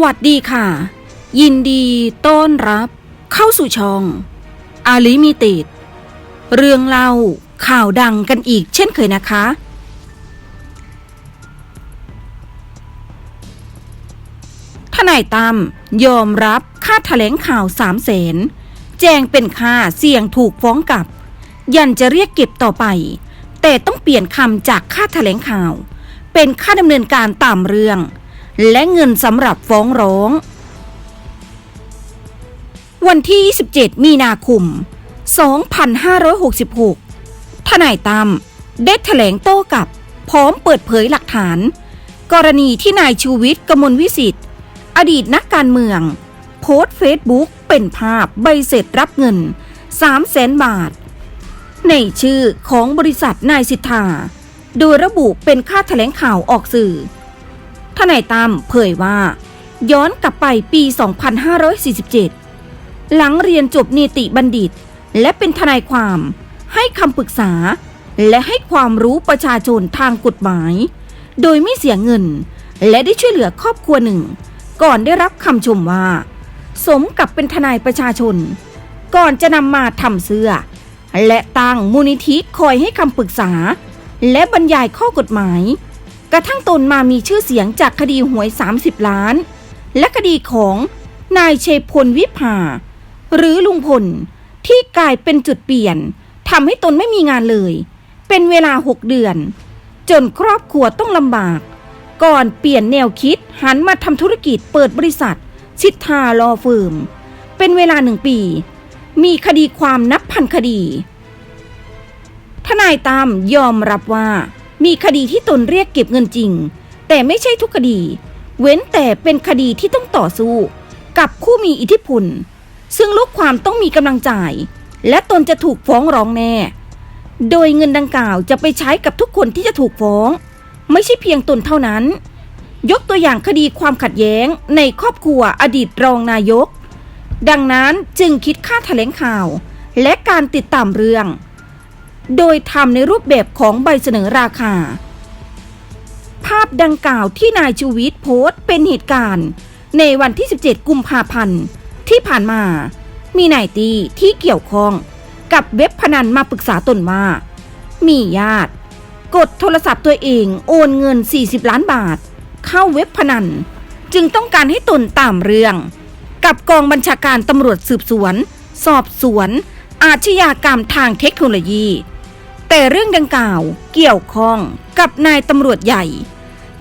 สวัสดีค่ะ ยินดีต้อนรับ เข้าสู่ช่อง อาลิมิติดเรื่องเล่าข่าวดังกันอีกเช่นเคยนะคะ ทนายตั้มยอมรับค่าแถลงข่าวสามแสนแจ้งเป็นค่าเสี่ยงถูกฟ้องกลับ ยันจะเรียกเก็บต่อไป แต่ต้องเปลี่ยนคำจากค่าแถลงข่าว เป็นค่าดำเนินการตามเรื่อง และเงินสำหรับฟ้องร้อง วันที่ 27 มีนาคม 2566 ทนายตั้มได้แถลงโต้กลับพร้อมเปิดเผยหลักฐาน กรณีที่นายชูวิทย์กมลวิสิทธิ์ อดีตนักการเมือง โพสต์เฟซบุ๊กเป็นภาพใบเสร็จรับเงิน 3 0 0แสนบาท ในชื่อของบริษัทนายสิทธา โดยระบุเป็นค่าแถลงข่าวออกสื่อ ทนายตั้มเผยว่า ย้อนกลับไปปี 2547 หลังเรียนจบนิติบัณฑิต และเป็นทนายความให้คำปรึกษา และให้ความรู้ประชาชนทางกฎหมาย โดยไม่เสียเงิน และได้ช่วยเหลือครอบครัวหนึ่ง ก่อนได้รับคำชมว่า สมกับเป็นทนายประชาชน ก่อนจะนำมาทำเสื้อ และตั้งมูลนิธิคอยให้คำปรึกษา และบรรยายข้อกฎหมาย กระทั่งตนมามีชื่อเสียงจากคดีหวย 30 ล้าน และคดีของนายเชยพลวิภา หรือลุงพล ที่กลายเป็นจุดเปลี่ยนทำให้ตนไม่มีงานเลย เป็นเวลา6เดือน จนครอบครัวต้องลำบาก ก่อนเปลี่ยนแนวคิดหันมาทำธุรกิจเปิดบริษัท สิทธาลอเฟิร์มเป็นเวลาหนึ่งปี มีคดีความนับพันคดี ทนายตามยอมรับว่า มีคดีที่ตนเรียกเก็บเงินจริง แต่ไม่ใช่ทุกคดี เว้นแต่เป็นคดีที่ต้องต่อสู้ กับผู้มีอิทธิพล ซึ่งลูกความต้องมีกำลังจ่าย และตนจะถูกฟ้องร้องแน่ โดยเงินดังกล่าวจะไปใช้กับทุกคนที่จะถูกฟ้อง ไม่ใช่เพียงตนเท่านั้น ยกตัวอย่างคดีความขัดแย้งในครอบครัวอดีตรองนายก ดังนั้นจึงคิดค่าแถลงข่าว และการติดตามเรื่อง โดยทำในรูปแบบของใบเสนอราคา ภาพดังกล่าวที่นายชูวิทย์โพสต์เป็นเหตุการณ์ ในวันที่ 17 กุมภาพันธ์ที่ผ่านมา มีนายตีที่เกี่ยวข้องกับเว็บพนันมาปรึกษาตนว่า มีญาติ กดโทรศัพท์ตัวเองโอนเงิน 40 ล้านบาท เข้าเว็บพนัน จึงต้องการให้ตนตามเรื่อง กับกองบัญชาการตำรวจสืบสวน สอบสวน อาชญากรรมทางเทคโนโลยี แต่เรื่องดังกล่าวเกี่ยวข้องกับนายตำรวจใหญ่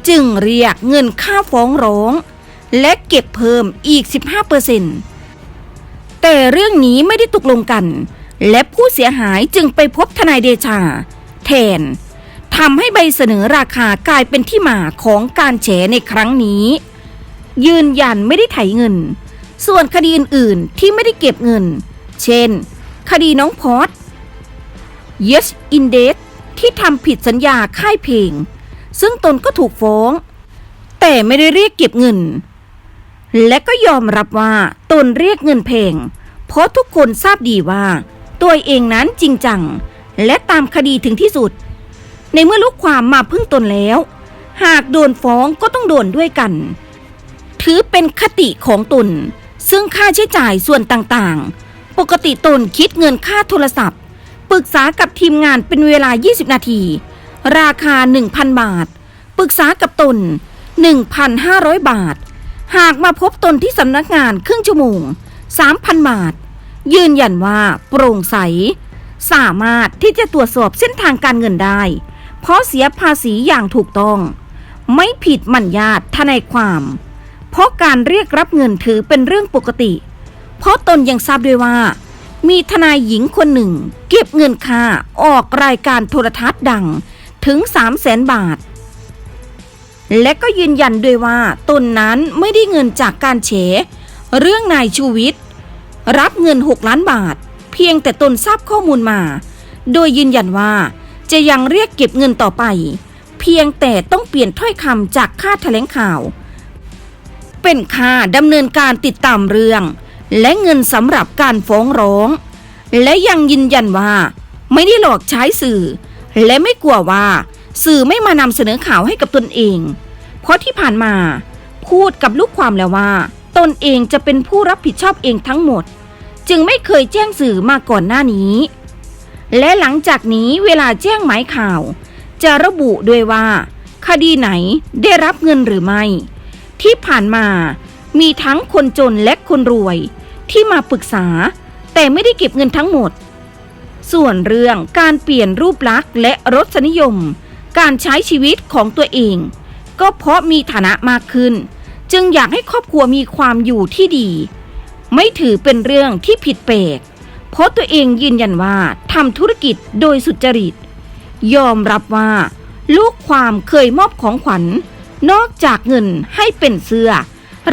จึงเรียกเงินค่าฟ้องร้อง และเก็บเพิ่มอีก 15%แต่เรื่องนี้ไม่ได้ตกลงกัน และผู้เสียหายจึงไปพบทนายเดชา แทนทำให้ใบเสนอราคากลายเป็นที่มาของการแฉในครั้งนี้ ยืนยันไม่ได้ไถเงิน ส่วนคดีอื่นๆที่ไม่ได้เก็บเงิน เช่น คดีน้องพอด Yes index ที่ทำผิดสัญญาค่ายเพลง ซึ่งตนก็ถูกฟ้อง แต่ไม่ได้เรียกเก็บเงิน และก็ยอมรับว่าตนเรียกเงินเพลง เพราะทุกคนทราบดีว่า ตัวเองนั้นจริงจัง และตามคดีถึงที่สุด ในเมื่อลูกความมาพึ่งตนแล้ว หากโดนฟ้องก็ต้องโดนด้วยกัน ถือเป็นคติของตน ซึ่งค่าใช้จ่ายส่วนต่างๆ ปกติตนคิดเงินค่าโทรศัพท์ ปรึกษากับทีมงานเป็นเวลา 20 นาที ราคา 1,000 บาท ปรึกษากับตน 1,500 บาท หากมาพบตนที่สำนักงานครึ่งชั่วโมง 3,000 บาท ยืนยันว่าโปร่งใส สามารถที่จะตรวจสอบเส้นทางการเงินได้ เพราะเสียภาษีอย่างถูกต้อง ไม่ผิดมัญญาตทนายความ เพราะการเรียกรับเงินถือเป็นเรื่องปกติ เพราะตนยังทราบด้วยว่า มีทนายหญิงคนหนึ่ง เก็บเงินค่าออกรายการโทรทัศน์ดังถึง3 0 0แสนบาท และก็ยืนยันด้วยว่าตนนั้นไม่ได้เงินจากการเฉ เรื่องนายชูวิทย์รับเงิน 6 ล้านบาท เพียงแต่ตนทราบข้อมูลมา โดยยืนยันว่าจะยังเรียกเก็บเงินต่อไป เพียงแต่ต้องเปลี่ยนถ้อยคำจากค่าแถลงข่าว เป็นค่าดำเนินการติดตามเรื่อง และเงินสำหรับการฟ้องร้อง และยังยืนยันว่า ไม่ได้หลอกใช้สื่อ และไม่กลัวว่า สื่อไม่มานำเสนอข่าวให้กับตนเอง เพราะที่ผ่านมา พูดกับลูกความแล้วว่า ตนเองจะเป็นผู้รับผิดชอบเองทั้งหมด จึงไม่เคยแจ้งสื่อมาก่อนหน้านี้ และหลังจากนี้เวลาแจ้งหมายข่าว จะระบุด้วยว่า คดีไหนได้รับเงินหรือไม่ ที่ผ่านมา มีทั้งคนจนและคนรวย ที่มาปรึกษา แต่ไม่ได้เก็บเงินทั้งหมด ส่วนเรื่องการเปลี่ยนรูปลักษณ์และรสนิยม การใช้ชีวิตของตัวเอง ก็เพราะมีฐานะมากขึ้น จึงอยากให้ครอบครัวมีความอยู่ที่ดี ไม่ถือเป็นเรื่องที่ผิดแปลกเพราะตัวเองยืนยันว่าทำธุรกิจโดยสุจริต ยอมรับว่า ลูกความเคยมอบของขวัญนอกจากเงินให้เป็นเสื้อ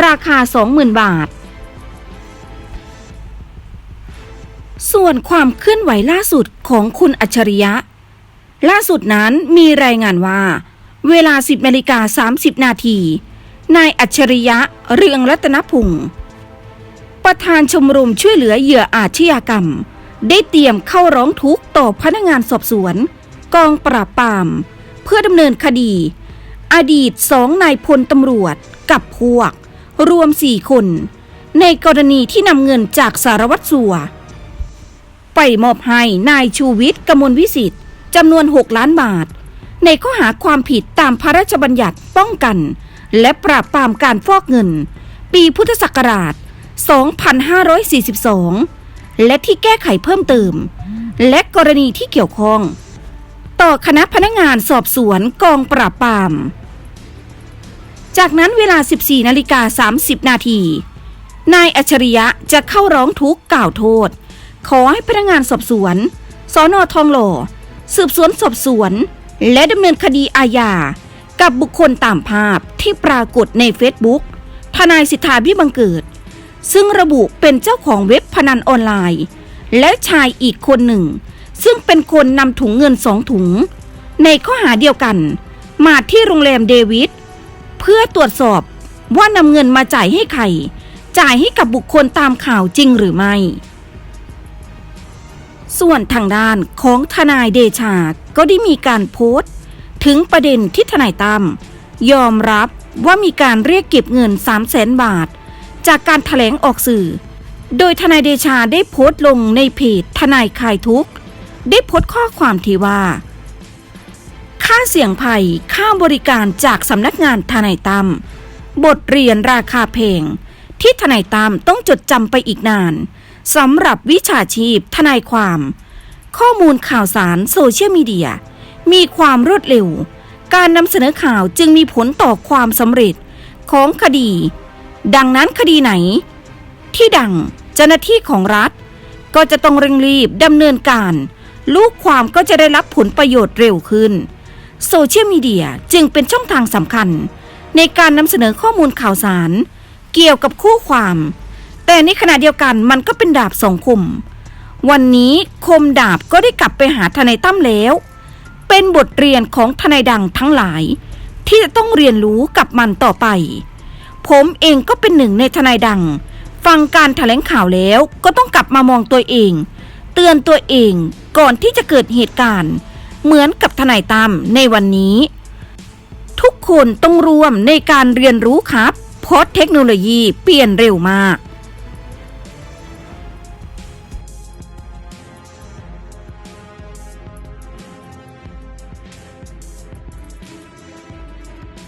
ราคา 20,000 บาท ส่วนความเคลื่อนไหวล่าสุดของคุณอัจฉริยะ ล่าสุดนั้นมีรายงานว่า เวลา 10นาฬิกา30 นาทีนายอัจฉริยะเรืองรัตนพุงศ์ประธานชมรมช่วยเหลือเหยื่ออาชญากรรม ได้เตรียมเข้าร้องทุกข์ต่อพนักงานสอบสวน กองปราบปราม เพื่อดำเนินคดี อดีตสองนายพลตำรวจกับพวก รวมสี่คน ในกรณีที่นำเงินจากสารวัตรสัว ไปมอบให้นายชูวิทย์กมลวิสิทธิ์จำนวน 6 ล้านบาท ในข้อหาความผิดตามพระราชบัญญัติป้องกัน และปราบปรามการฟอกเงิน ปีพุทธศักราช 2542 และที่แก้ไขเพิ่มเติม และกรณีที่เกี่ยวข้อง ต่อคณะพนักงานสอบสวนกองปราบปราม จากนั้นเวลา 14นาฬิกา30 นาที นายอัจฉริยะจะเข้าร้องทุกข์กล่าวโทษ ขอให้พนักงานสอบสวนสอนอทองหล่อ สืบสวนสอบสวน และดำเนินคดีอาญา กับบุคคลตามภาพที่ปรากฏในเฟซบุ๊กทนายสิทธาพิบังเกิด ซึ่งระบุเป็นเจ้าของเว็บพนันออนไลน์ และชายอีกคนหนึ่ง ซึ่งเป็นคนนำถุงเงินสองถุง ในข้อหาเดียวกัน มาที่โรงแรมเดวิด เพื่อตรวจสอบว่านำเงินมาจ่ายให้ใคร จ่ายให้กับบุคคลตามข่าวจริงหรือไม่ ส่วนทางด้านของทนายเดชา ก็ได้มีการโพสต์ ถึงประเด็นที่ทนายตั้มยอมรับว่ามีการเรียกเก็บเงิน 3 0 0แสนบาท จากการถแถลงออกสื่อ โดยทนายเดชาได้โพสต์ลงในเพจทนายคลายทุกข์ ได้โพสต์ข้อความที่ว่า ค่าเสี่ยงภัย ค่าบริการจากสำนักงานทนายตั้มบทเรียนราคาแพลง ที่ทนายตั้มต้องจดจำไปอีกนานสำหรับวิชาชีพทนายความ ข้อมูลข่าวสารโซเชียลมีเดีย มีความรวดเร็ว การนำเสนอข่าวจึงมีผลต่อความสำเร็จของคดี ดังนั้นคดีไหน ที่ดังเจ้าหน้าที่ของรัฐ ก็จะต้องเร่งรีบดำเนินการ ลูกความก็จะได้รับผลประโยชน์เร็วขึ้น โซเชียลมีเดียจึงเป็นช่องทางสำคัญ ในการนำเสนอข้อมูลข่าวสาร เกี่ยวกับคู่ความ แต่ในขณะเดียวกันมันก็เป็นดาบสองคม วันนี้คมดาบก็ได้กลับไปหาทนายตั้มแล้ว เป็นบทเรียนของทนายดังทั้งหลาย ที่จะต้องเรียนรู้กับมันต่อไป ผมเองก็เป็นหนึ่งในทนายดัง ฟังการแถลงข่าวแล้วก็ต้องกลับมามองตัวเอง เตือนตัวเองก่อนที่จะเกิดเหตุการณ์ เหมือนกับทนายตั้มในวันนี้ ทุกคนต้องร่วมในการเรียนรู้ครับ เพราะเทคโนโลยีเปลี่ยนเร็วมาก